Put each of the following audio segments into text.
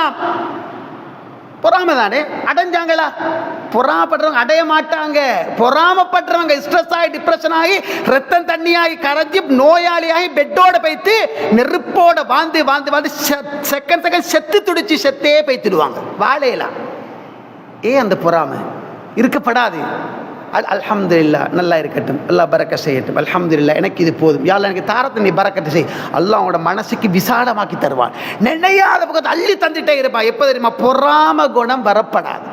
அலைஹிஸ்ஸலாம் பொறாம தானே அடைஞ்சாங்களா? பொறாமப்படுறவங்க அடைய மாட்டாங்க. பொறாமப்படுறவங்க ஸ்ட்ரெஸ் ஆகி டிப்ரெஷன் ஆகி ரத்தம் தண்ணியாகி கரைஞ்சி நோயாளியாகி பெட்டோட போய்த்து நெருப்போட வாழ்ந்து வாழ்ந்து வாழ்ந்து செகண்ட் செகண்ட் செத்து துடிச்சு செத்தே போய்த்துடுவாங்க. வாழையலாம் ஏன் அந்த பொறாமை? இருக்கப்படாது. அல் அல்ஹம்துலில்லா நல்லா இருக்கட்டும். அல்லாஹ் பறக்க செய்யட்டும். அல்ஹம்துலில்லா எனக்கு இது போதும். யாழ்லா எனக்கு தாரத்தை நீ பறக்கட்டு செய். அல்லா அவனோட மனசுக்கு விசாலமாக்கி தருவான். நினையாத பக்கத்தை அள்ளி தந்துட்டே இருப்பான். எப்போ தெரியுமா? பொறாம குணம் வரப்படாது.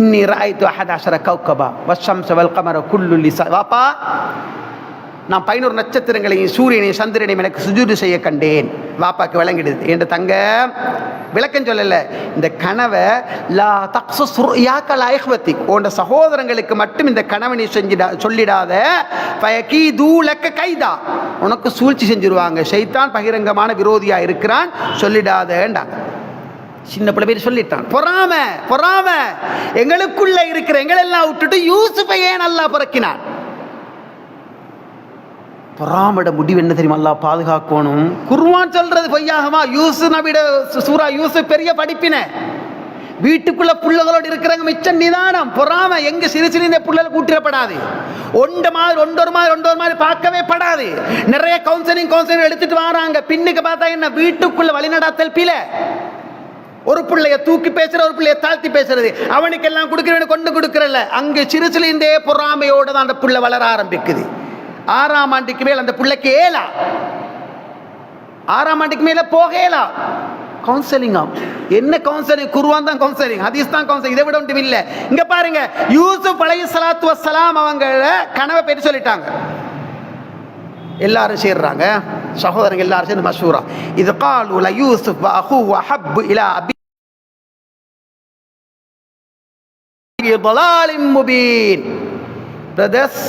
இன்னி ராய்த்து அஹத் அஷர கௌகபா வஷம் சவல் கமர குல்லு லிசா வாப்பா. நான் பதினோரு நட்சத்திரங்களையும் சூரியனையும் சந்திரனையும் எனக்கு சுஜூது செய்ய கண்டேன். வாப்பாக்கு விளங்கிடுது. என்று தங்க விளக்கம் சொல்லலை. இந்த கனவை லா தக்ஸஸ் ஐஹ்வத்தி உன் சகோதரங்களுக்கு மட்டும் இந்த கனவை நீ செஞ்சிடா சொல்லிடாத. பயக்கி தூளக்க கைதா. உனக்கு சூழ்ச்சி செஞ்சிருவாங்க. ஷைத்தான் பகிரங்கமான விரோதியாக இருக்கிறான். சொல்லிடாதேண்டாங்க. சின்ன பிள்ளை பேர் சொல்லிட்டான். பொறாம பொறாம. எங்களுக்குள்ள இருக்கிற எங்களெல்லாம் விட்டுட்டு யூசுஃபை ஏன் நல்லா பிறக்கினான்? பொறாமட முடிவு என்ன தெரியுமா? அல்லாஹ் பாதுகாக்கணும். குர்வான் சொல்றது பொய்யாகமா யூசு நபிட சூரா யூசு பெரிய படிப்பின. வீட்டுக்குள்ள புள்ளகளோடு இருக்கிறவங்க மிச்சம் நிதானம் பொறாம. எங்க சிறு சிறு இந்த புள்ளல கூட்டிடப்படாது. ஒன்று மாதிரி ஒன்றொரு மாதிரி ஒன்றொரு மாதிரி பார்க்கவே படாது. நிறைய கவுன்சிலிங் கவுன்சிலிங் எடுத்துட்டு வராங்க. பின்னுக்கு பார்த்தா என்ன? வீட்டுக்குள்ள வழிநடாத்தல் பில ஒரு பிள்ளைய தூக்கி பேசுற ஒரு பிள்ளைய தாழ்த்தி பேசுறது. அவனுக்கு எல்லாம் கொடுக்கிறவனு கொண்டு கொடுக்கறல அங்கு சிறு சிறுந்தே பொறாமையோட தான் அந்த புள்ள வளர ஆரம்பிக்குது. ஆறாம் ஆண்டுக்கு மேல் அந்த பிள்ளைக்கு ஏலா ஆறாம் ஆண்டுக்கு மேல போகலா கவுன்சிலிங் என்ன கவுன்சிலிங் குருவான் தான் கவுன்சிலிங் ஹதீஸ் தான் கவுன்சிலிங் இதை விட ஒன்றும் இல்லை இங்க பாருங்க யூசுப் அலைஹி ஸலாத்து வஸ்ஸலாம் அவங்க கனவை பேர் சொல்லிட்டாங்க எல்லாரும் சேர்றாங்க சகோதரங்க எல்லாரும் சேர்ந்து மஷூரா இது காலு ல யூசுப் வ அஹூ வ ஹப்பு இலா அபி ضلال مبين பிரதர்ஸ்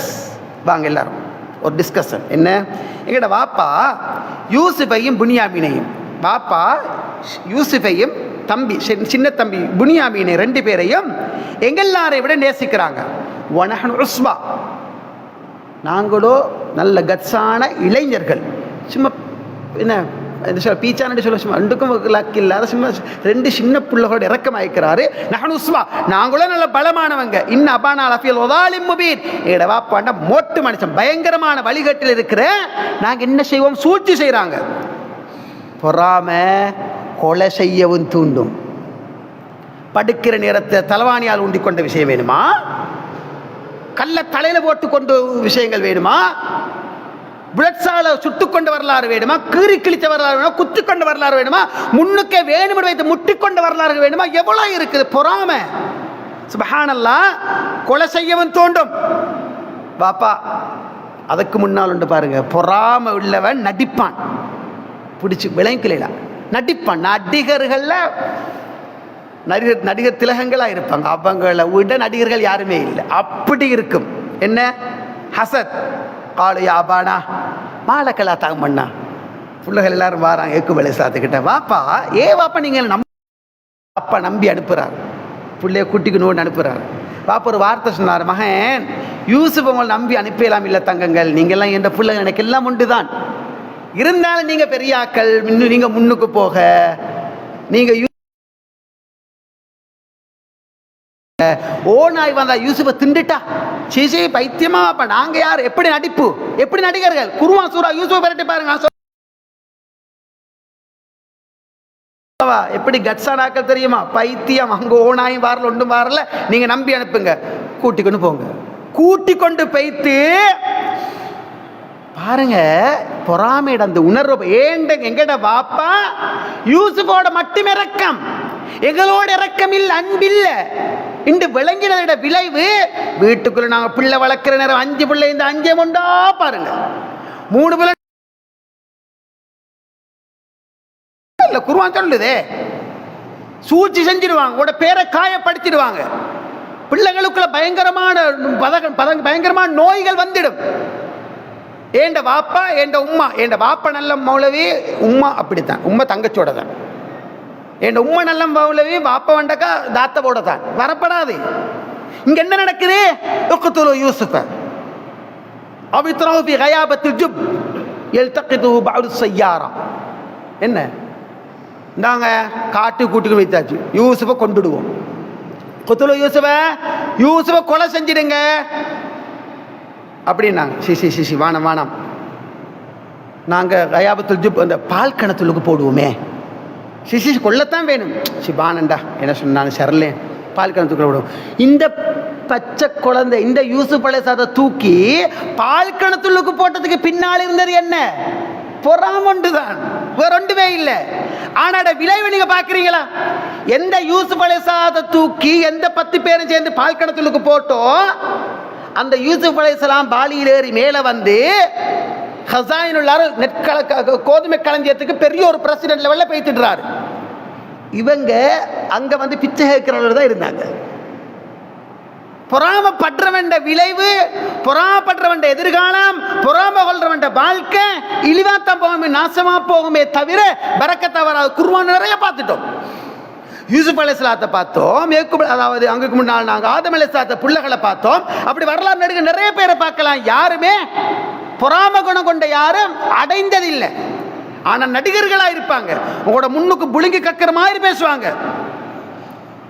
வாங்க எல்லாரும் ஒரு டிஸ்கஷன் என்ன? எங்கட வாப்பா யூசுஃபையும் புனியாமீனையும். பாப்பா யூசுஃபையும் தம்பி சின்ன தம்பி புனியாமீனை ரெண்டு பேரையும் எங்கெல்லாரை விட நேசிக்கிறாங்க? ஒனஹன் உஸ்பா நாங்களோ நல்ல கட்ஸான இளைஞர்கள். சும்மா என்ன? இந்த சொல்ல பீச்சானடி சொல்ல சும்மா ரெண்டுக்கும் இல்லாத சும்மா ரெண்டு சின்ன பிள்ளைகளோட இறக்கம் அயக்கிறாரு நகனு உஸ்மா நாங்களும் நல்ல பலமானவங்க இன்னும் அபானா அலஃபியல் ஒதாலி முபீன் எங்கட வாப்பாண்ட மோட்டு மனுஷன் பயங்கரமான வழிகட்டில் இருக்கிற நாங்கள் என்ன செய்வோம் சூழ்ச்சி செய்கிறாங்க பொறாம கொலை செய்யவும் தூண்டும் படுக்கிற நேரத்தை தலவாணியால் உண்டி கொண்ட விஷயம் வேணுமா கல்ல தலையில போட்டு கொண்டு விஷயங்கள் வேணுமா புலட்சால சுட்டு கொண்ட வரலாறு வேணுமா? கீறி கிழித்த வரலாறு வேணுமா? குத்து கொண்ட வரலாறு வேணுமா? முன்னுக்கே வேணுமென வைத்து முட்டிக்கொண்ட வரலாறு வேணுமா? எவ்வளோ இருக்குது? பொறாம. சுபஹானல்லா கொலை செய்யவன் தோண்டும். பாப்பா அதுக்கு முன்னால் உண்டு பாருங்க. பொறாம உள்ளவன் நடிப்பான். பிடிச்சி விளங்கிக்கலாம் நடிப்பான். நடிகர்களில் நடிகர் நடிகர் திலகங்களாக இருப்பாங்க. அவங்கள விட நடிகர்கள் யாருமே இல்லை. அப்படி இருக்கும். என்ன? ஹசத். காலு யாபானா மாலக்கலா தாங்கண்ணா பிள்ளைகள் எல்லாரும் வாராங்க எக்கு வேலை சாத்துக்கிட்ட. வாப்பா ஏ வாப்பா நீங்கள் நம்ப அப்பா நம்பி அனுப்புகிறார் பிள்ளைய குட்டிக்கணும்னு அனுப்புகிறார் பாப்பா ஒரு வார்த்தை சொன்னார் மகன் யூசுப் உங்களை நம்பி அனுப்பலாம் இல்லை தங்கங்கள். நீங்கள்லாம் என்ற பிள்ளைங்க எனக்கு எல்லாம் உண்டு தான் இருந்தாலும் நீங்கள் பெரியாக்கள் இன்னும் நீங்கள் முன்னுக்கு போக. நீங்கள் ஓ நாய் வந்தா யூசுஃபை திண்டுட்டா? சிசி பைத்தியமா அப்ப நாங்க யார்? எப்படி நடிப்பு? எப்படி நடிகர்கள்? குருவா சூரா யூசுஃபை பரட்டி பாருங்க எப்படி கட்ஸானாக்கள் தெரியுமா? பைத்தியம். அங்க ஓனாயும் வரல ஒன்றும் வரல. நீங்க நம்பி அனுப்புங்க. கூட்டிக்கொண்டு போங்க. கூட்டி கொண்டு பைத்து பாருங்க பொறாமையிட அந்த உணர்வு ஏண்ட எங்கட பாப்பா யூசுஃபோட மட்டும் இறக்கம் எங்களோட இறக்கம் இல்ல அன்பில்லை. இன்று விளங்கினதோட விளைவு வீட்டுக்குள்ள நாங்க பிள்ளை வளர்க்குற நேரம் அஞ்சு பிள்ளை இந்த அஞ்சே முண்டா பாருங்க. மூணு பிள்ளை இல்லை குருவான் சொல்லுதே. சூழ்ச்சி செஞ்சிடுவாங்க உட பேரை காயப்படுத்திடுவாங்க. பிள்ளைகளுக்குள்ள பயங்கரமான பதக பதங்க பயங்கரமான நோய்கள் வந்துடும். ஏண்ட வாப்பா ஏண்ட உம்மா ஏண்ட வாப்பா நல்ல மௌலவி உம்மா அப்படித்தான் உம்மா தங்கச்சோட தான் என் உம்மை நல்ல மௌலவி பாப்ப வண்டக்கா தாத்த போடத்தான். வரப்படாது. இங்க என்ன நடக்குது? உக்குத்துலு யூசுஃப. அவித்ரஹு ஃபி கயாபத்தில் ஜுப். எல்தக்கிது பவுடு செய்யாராம் என்ன? நாங்கள் காட்டு கூட்டுக்கு வைத்தாச்சு. யூசுஃபை கொண்டுடுவோம். குத்துலு யூசுஃபை யூசுஃபை கொலை செஞ்சிடுங்க. அப்படின்னாங்க. சி சி சி சி வானம் வானம். நாங்கள் கயாபத்துல் ஜுப் அந்த பால் கிணத்துலுக்கு போடுவோமே. சிசி கொள்ளத்தான் வேணும். சிபானண்டா என்ன சொன்னாலும் சரலேன் பால் கிணத்துக்குள்ள விடும். இந்த பச்சை குழந்தை இந்த யூசுப் அலைசாதை தூக்கி பால் கிணத்துள்ளுக்கு போட்டதுக்கு பின்னால் இருந்தது என்ன? பொறாமண்டு தான் வேற ஒன்றுமே இல்லை. ஆனாட விளைவு நீங்க பாக்குறீங்களா எந்த யூசுப் சாதை தூக்கி எந்த பத்து பேரும் சேர்ந்து பால் கிணத்துள்ளுக்கு போட்டோம் அந்த யூசுப் அலைசலாம் பாலியில் ஏறி மேலே வந்து ஹசாயினுள்ளார் நெற்கள கோதுமை களஞ்சியத்துக்கு பெரிய ஒரு பிரசிடென்ட் லெவலில் பேசிட்டுறாரு. இவங்க அங்கே வந்து பிச்சை கேட்கிறவர்கள் தான் இருந்தாங்க. பொறாமப்படுறவன் விளைவு பொறாமப்படுறவன் எதிர்காலம் பொறாம கொள்றவன் வாழ்க்கை இழிவாத்தான் போகுமே நாசமா போகுமே தவிர பறக்கத்தை வராது குருவான் நிறைய பார்த்துட்டோம். யூசுப் அலிஸ்லாத்தை பார்த்தோம் ஏக்குப் அதாவது அங்குக்கு முன்னால் நாங்கள் ஆதம் அலைசலாத்த பிள்ளைகளை பார்த்தோம். அப்படி வரலாறு நடுக்க நிறைய பேரை பார்க்கலாம். யாருமே பொறாம குணம் கொண்ட யாரும் அடைந்ததில்லை. ஆனால் நடிகர்களாக இருப்பாங்க. உங்களோட முன்னுக்கு புழுங்கி கக்கிற மாதிரி பேசுவாங்க.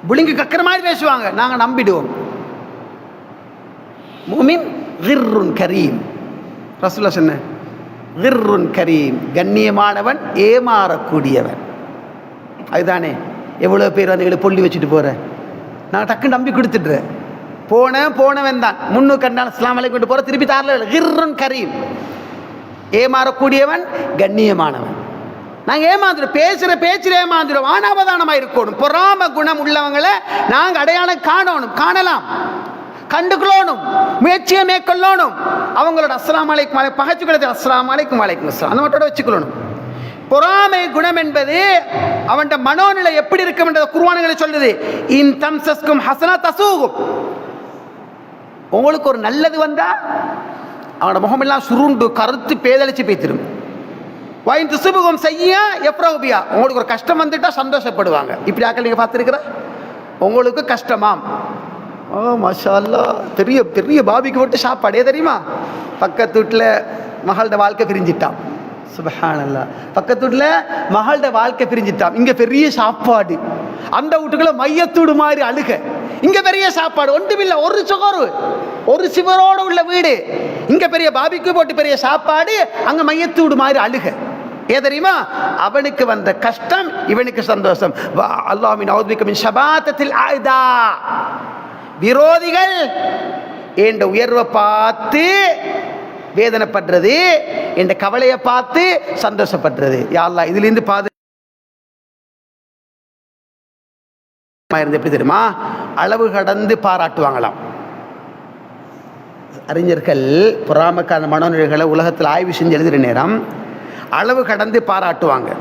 புழுங்கி கக்கிற மாதிரி பேசுவாங்க. நாங்கள் நம்பிடுவோம். முமின் கிர்ருன் கரீம். ரசுல்லா சொன்ன கிர்ருன் கரீம். கண்ணியமானவன் ஏமாறக்கூடியவன். அதுதானே. எவ்வளோ பேர் வந்து எங்களை பொல்லி வச்சுட்டு போகிறேன் நான் டக்குன்னு நம்பி கொடுத்துட்றேன். போன போனவன் தான் முன்னு கண்டான் இஸ்லாம் கொண்டு போகிற திருப்பி தாரில் கிர்ருன் கரீம். ஏமாறக்கூடியவன் கண்ணியமானவன். நாங்கள் ஏமாந்துடும் பேசுகிற பேச்சில் ஏமாந்துடும் ஆனாவதானமாக இருக்கணும். பொறாம குணம் உள்ளவங்களை நாங்கள் அடையாளம் காணணும் காணலாம். கண்டுக்கொள்ளணும். முயற்சியை மேற்கொள்ளணும். அவங்களோட அஸ்லாம் அலைக்கும் அலை பகைச்சுக்கிறது அஸ்லாம் அலைக்கும் அலைக்கும் அஸ்லாம். அந்த மட்டும் வச்சுக்கொள்ளணும். பொறாமை குணம் என்பது அவன் மனோநிலை எப்படி இருக்கும் என்ற குர்வானங்களை சொல்லுது. இன் தம்சஸ்கும் ஹசனா தசூகும். உங்களுக்கு ஒரு நல்லது வந்தால் அவனோட முகமெல்லாம் சுருண்டு கருத்து பேதளிச்சு பேத்திரும். வாயின் துசுபுகம் செய்ய எப்ரோபியா. உங்களுக்கு ஒரு கஷ்டம் வந்துட்டால் சந்தோஷப்படுவாங்க. இப்படி ஆக்கள் நீங்கள் பார்த்துருக்குற? உங்களுக்கு கஷ்டமாம். ஓ மஷா பெரிய பெரிய பாபிக்கு போட்டு சாப்பாடே தெரியுமா? பக்கத்து வீட்டில் மகளோட வாழ்க்கை பிரிஞ்சிட்டான். சுபஹானல்லா. பக்கத்து வீட்டில் மகளோட வாழ்க்கை பிரிஞ்சிட்டான். இங்கே பெரிய சாப்பாடு. அந்த வீட்டுக்குள்ளே மையத்தூடு மாதிரி அழுகை. இங்க பெரிய சாப்பாடு ஒன்றுமில்ல ஒரு சுகரு. ஒரு சிவரோடு உள்ள வீடு. இங்க பெரிய பாபிக்கு போட்டு பெரிய சாப்பாடு அங்க மையத்தூடு மாதிரி அழுக. ஏ தெரியுமா? அவனுக்கு வந்த கஷ்டம் இவனுக்கு சந்தோஷம். அல்லாமின் ஔத்மிகமின் சபாத்தத்தில் ஆயுதா. விரோதிகள் என்ற உயர்வை பார்த்து வேதனைப்படுறது என்ற கவலையை பார்த்து சந்தோஷப்படுறது. யாழ்லா இதுலேருந்து பாது இருந்து எப்படி தெரியுமா? அளவு கடந்து பாராட்டுவாங்களாம். அறிஞர்கள் பொறாமக்கான மனோநிலைகளை உலகத்தில் ஆய்வு செஞ்சு எழுதுகிற நேரம் அளவு கடந்து பாராட்டுவாங்க.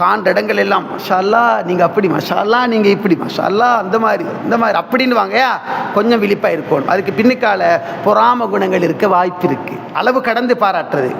காண்ட இடங்கள் எல்லாம் மஷால்லா நீங்கள் அப்படி மஷால்லா நீங்கள் இப்படி மஷால்லா அந்த மாதிரி இந்த மாதிரி அப்படின்னு வாங்கயா கொஞ்சம் விழிப்பாக இருக்கணும். அதுக்கு பின்னுக்கால பொறாம குணங்கள் இருக்க வாய்ப்பு இருக்குது அளவு கடந்து பாராட்டுறது.